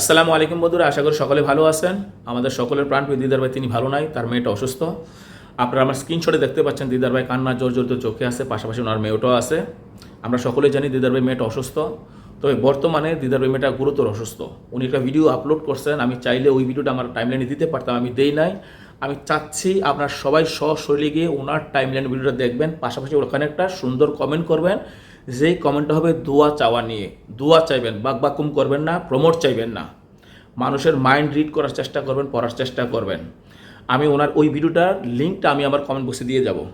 আসসালামু আলাইকুম বন্ধুরা, আশা করি সকলে ভালো আছেন। আমাদের সকলের প্রাণ প্রিয় দিদার ভাই, তিনি ভালো নাই, তার মেয়েটা অসুস্থ। আপনারা আমার স্ক্রিনশটে দেখতে পাচ্ছেন, দিদার ভাই কান্না জোর জোর চোখে আছে, পাশাপাশি ওনার মেয়েটাও আছে। আমরা সকলে জানি দিদার ভাই মেয়েটা অসুস্থ, তবে বর্তমানে দিদার ভাই মেয়েটা গুরুতর অসুস্থ। উনি একটা ভিডিও আপলোড করছেন, আমি চাইলে ওই ভিডিওটা আমার টাইমলাইনে দিতে পারতাম, আমি দেই নাই। আমি চাচ্ছি আপনার সবাই সশরীরে গিয়ে ওনার টাইমলাইন ভিডিওটা দেখবেন, পাশাপাশি ওখানে একটা সুন্দর কমেন্ট করবেন। যেই কমেন্টটা হবে, দোয়া চাওয়া নিয়ে। দোয়া চাইবেন বাক বাকুম করবেন না প্রমোট চাইবেন না। মানুষের মাইন্ড রিড করার চেষ্টা করবেন, পড়ার চেষ্টা করবেন। আমি ওনার ওই ভিডিওটার লিঙ্কটা আমি আমার কমেন্ট বক্সে দিয়ে যাব।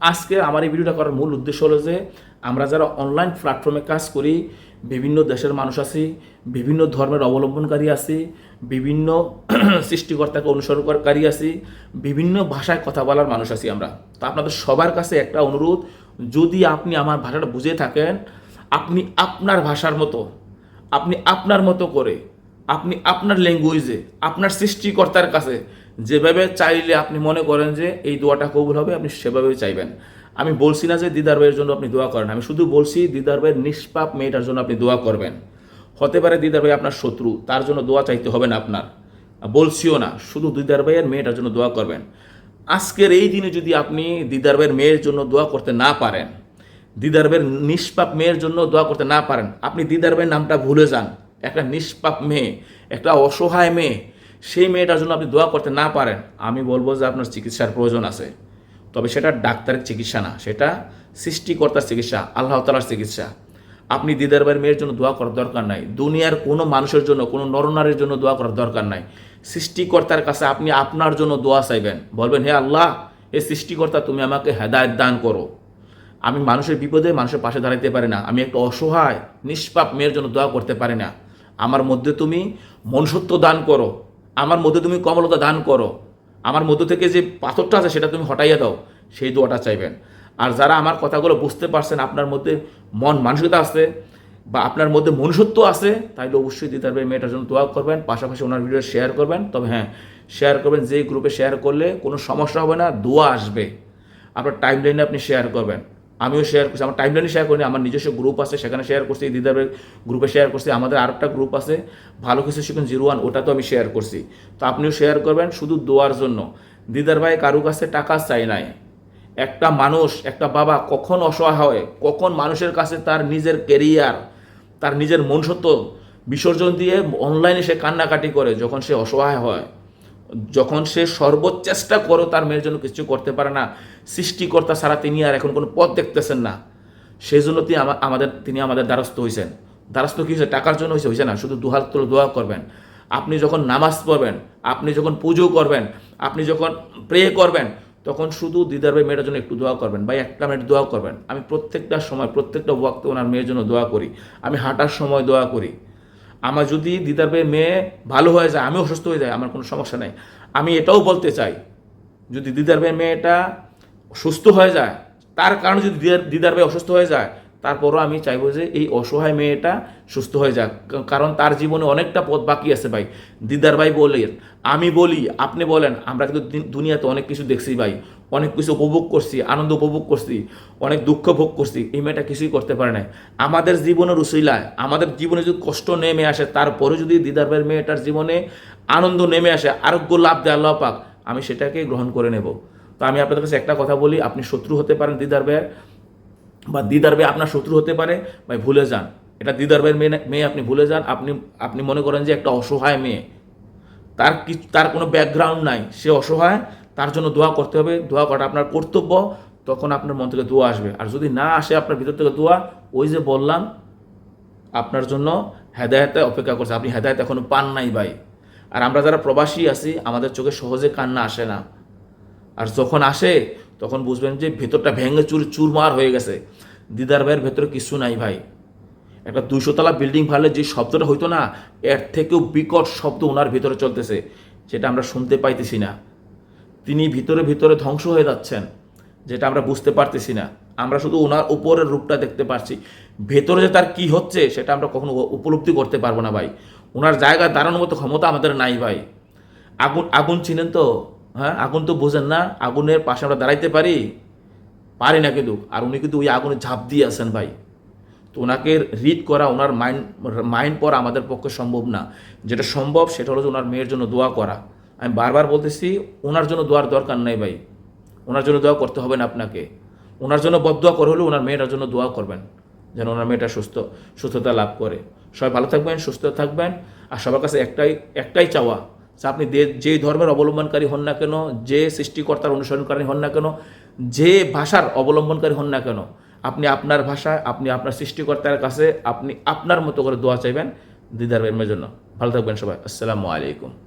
আজকে আমার এই ভিডিওটা করার মূল উদ্দেশ্য হলো যে, আমরা যারা অনলাইন প্ল্যাটফর্মে কাজ করি, বিভিন্ন দেশের মানুষ আছি, বিভিন্ন ধর্মের অবলম্বনকারী আছি, বিভিন্ন সৃষ্টিকর্তাকে অনুসরণকারী আছি, বিভিন্ন ভাষায় কথা বলার মানুষ আছি আমরা। তো আপনাদের সবার কাছে একটা অনুরোধ যদি আপনি আমার ভাষাটা বুঝে থাকেন, আপনি আপনার ভাষার মতো, আপনি আপনার মতো করে, আপনি আপনার ল্যাঙ্গুয়েজে আপনার সৃষ্টিকর্তার কাছে যেভাবে চাইলে আপনি মনে করেন যে এই দোয়াটা কবুল হবে, আপনি সেভাবে চাইবেন। আমি বলছি না যে দিদার ভাইয়ের জন্য আপনি দোয়া করেন, আমি শুধু বলছি দিদার ভাইয়ের নিষ্পাপ মেয়েটার জন্য আপনি দোয়া করবেন। হতে পারে দিদার ভাই আপনার শত্রু, তার জন্য দোয়া চাইতে হবে না আপনার। বলছিও না, শুধু দিদার ভাইয়ের মেয়েটার জন্য দোয়া করবেন। আজকের এই দিনে যদি আপনি দিদার ভাইয়ের মেয়ের জন্য দোয়া করতে না পারেন দিদার ভাইয়ের নিষ্পাপ মেয়ের জন্য দোয়া করতে না পারেন, আপনি দিদার ভাইয়ের নামটা ভুলে যান। একটা নিষ্পাপ মেয়ে, একটা অসহায় মেয়ে, সেই মেয়েটার জন্য আপনি দোয়া করতে না পারেন। আমি বলব যে আপনার চিকিৎসার প্রয়োজন আছে। তবে সেটা ডাক্তারের চিকিৎসা না, সেটা সৃষ্টিকর্তার চিকিৎসা, আল্লাহ তালার চিকিৎসা। আপনি দিদার ভাইয়ের মেয়ের জন্য দোয়া করার দরকার নাই। দুনিয়ার কোনো মানুষের জন্য, কোনো নরনারীর জন্য দোয়া করার দরকার নাই। সৃষ্টিকর্তার কাছে আপনি আপনার জন্য দোয়া চাইবেন। বলবেন, হে আল্লাহ, এ সৃষ্টিকর্তা, তুমি আমাকে হেদায়ত দান করো। আমি মানুষের বিপদে মানুষের পাশে দাঁড়াতে পারি না। আমি একটা অসহায়, নিষ্পাপ মেয়ের জন্য দোয়া করতে পারি না। আমার মধ্যে তুমি মনুষ্যত্ব দান করো। আমার মধ্যে তুমি কমলতা দান করো। আমার মধ্যে থেকে যে পাথরটা আছে, সেটা তুমি হটাইয়া দাও। সেই দোয়াটা চাইবেন। আর যারা আমার কথাগুলো বুঝতে পারছেন, আপনার মধ্যে মন মানসিকতা আছে বা আপনার মধ্যে মনুষ্যত্ব আছে তাহলে অবশ্যই দিতে পারবে মেয়েটার জন্য দোয়া করবেন, পাশাপাশি ওনার ভিডিও শেয়ার করবেন। তবে হ্যাঁ শেয়ার করবেন, যেই গ্রুপে শেয়ার করলে কোনো সমস্যা হবে না, দোয়া আসবে। আপনার টাইম লাইনে আপনি শেয়ার করবেন। আমিও শেয়ার করছি, আমার টাইম লাইনে শেয়ার করিনি, আমার নিজস্ব গ্রুপ আছে, সেখানে শেয়ার করছি দিদারের গ্রুপে শেয়ার করছি, আমাদের আরেকটা গ্রুপ আছে, ভালো কিছু শিখুন জিরো ওয়ান ওটা তো আমি শেয়ার করছি। তো আপনিও শেয়ার করবেন, শুধু দোয়ার জন্য। দিদার ভাই কারও কাছে টাকা চাই নাই। একটা মানুষ, একটা বাবা কখন অসহায় হয়, কখন মানুষের কাছে তার নিজের কেরিয়ার তার নিজের মনুষ্যত্ব বিসর্জন দিয়ে অনলাইনে সে কান্নাকাটি করে যখন সে অসহায় হয়। যখন সে সর্বোচ্চেষ্টা করো তার মেয়ের জন্য কিছু করতে পারে না, সৃষ্টিকর্তা ছাড়া তিনি আর এখন কোনো পথ দেখতেছেন না। সেই জন্য তিনি আমাদের তিনি আমাদের দ্বারস্থ হয়েছেন দ্বারস্থ কী হয়েছে টাকার জন্য হয়েছে হয়েছে না, শুধু দুহাত তুলে দোয়া করবেন। আপনি যখন নামাজ পড়বেন, আপনি যখন পুজো করবেন, আপনি যখন প্রে করবেন তখন শুধু দিদার ভাই মেয়েটার জন্য একটু দোয়া করবেন বা একটা মিনিট দোয়া করবেন। আমি প্রত্যেকটা সময়, প্রত্যেকটা ওয়াক্ত ওনার মেয়ের জন্য দোয়া করি। আমি হাঁটার সময় দোয়া করি। আমার যদি দিদার ভাই মেয়ে ভালো হয়ে যায়, আমি অসুস্থ হয়ে যায় আমার কোনো সমস্যা নেই। আমি এটাও বলতে চাই, যদি দিদার ভাই মেয়েটা সুস্থ হয়ে যায়, তার কারণে যদি দিদার ভাই অসুস্থ হয়ে যায় তারপরও আমি চাইব যে এই অসহায় মেয়েটা সুস্থ হয়ে যাক। কারণ তার জীবনে অনেকটা পথ বাকি আছে ভাই। দিদার ভাই বলেন আমি বলি, আপনি বলেন, আমরা কিন্তু দুনিয়াতে অনেক কিছু দেখছি ভাই। অনেক কিছু উপভোগ করছি, আনন্দ উপভোগ করছি, অনেক দুঃখ ভোগ করছি, এই মেয়েটা কিছুই করতে পারে না আমাদের জীবনের উসিলায় আমাদের জীবনে যদি কষ্ট নেমে আসে তারপরে যদি দিদার ভাইয়ের মেয়েটার জীবনে আনন্দ নেমে আসে, আরোগ্য লাভ দেয় আল্লাহ পাক, আমি সেটাকে গ্রহণ করে নেব। তো আমি আপনাদের কাছে একটা কথা বলি, আপনি শত্রু হতে পারেন দিদার ভাইয়ের বা দিদার ভাই আপনার শত্রু হতে পারে, ভাই ভুলে যান। এটা দিদার ভাইয়ের মেয়ে মেয়ে আপনি ভুলে যান। আপনি আপনি মনে করেন যে একটা অসহায় মেয়ে। তার কি, তার কোনো ব্যাকগ্রাউন্ড নাই। সে অসহায়, তার জন্য দোয়া করতে হবে। দোয়া করা আপনার কর্তব্য। তখন আপনার মন থেকে দোয়া আসবে। আর যদি না আসে আপনার ভিতর থেকে দোয়া, ওই যে বললাম, আপনার জন্য হেদায়তে অপেক্ষা করছে। আপনি হেদায়ত এখনও পান নাই ভাই। আর আমরা যারা প্রবাসী আছি, আমাদের চোখে সহজে কান্না আসে না। আর যখন আসে তখন বুঝবেন যে ভেতরটা ভেঙে চুর চুরমার হয়ে গেছে। দিদার ভাইয়ের ভেতরে কিছু নাই ভাই। একটা দুশো তলা বিল্ডিং ফালে যে শব্দটা হইতো না, এর থেকেও বিকট শব্দ ওনার ভিতরে চলতেছে সেটা আমরা শুনতে পাইতেছি না। তিনি ভিতরে ভিতরে ধ্বংস হয়ে যাচ্ছেন, যেটা আমরা বুঝতে পারতেছি না। আমরা শুধু ওনার উপরের রূপটা দেখতে পাচ্ছি ভেতরে যে তার কি হচ্ছে, সেটা আমরা কখনো উপলব্ধি করতে পারব না ভাই। ওনার জায়গায় দাঁড়ানোর মতো ক্ষমতা আমাদের নাই ভাই। আগুন আগুন চিনেন তো? হ্যাঁ? আগুন তো বোঝেন না, আগুনের পাশে আমরা দাঁড়াইতে পারি? পারি না কিন্তু। আর উনি কিন্তু ওই আগুনে ঝাঁপ দিয়ে আছেন ভাই। তো ওনাকে রিড করা ওনার মাইন্ড মাইন্ড পড়া আমাদের পক্ষে সম্ভব না। যেটা সম্ভব সেটা হলো যে ওনার মেয়ের জন্য দোয়া করা। আমি বারবার বলতেছি, ওনার জন্য দোয়ার দরকার নাই ভাই। ওনার জন্য দোয়া করতে হবে না আপনাকে। ওনার জন্য বদোয়া করে হলেও ওনার মেয়েটার জন্য দোয়া করবেন, যেন ওনার মেয়েটা সুস্থ, সুস্থতা লাভ করে। সবাই ভালো থাকবেন, সুস্থ থাকবেন। আর সবার কাছে একটাই একটাই চাওয়া আপনি যে ধর্মের অবলম্বনকারী হন না কেন, যে সৃষ্টিকর্তার অনুসরণকারী হন না কেন, যে ভাষার অবলম্বনকারী হন না কেন, আপনি আপনার ভাষা, আপনি আপনার সৃষ্টিকর্তার কাছে আপনি আপনার মতো করে দোয়া চাইবেন দিদার জন্য। ভালো থাকবেন সবাই। আসসালামু আলাইকুম।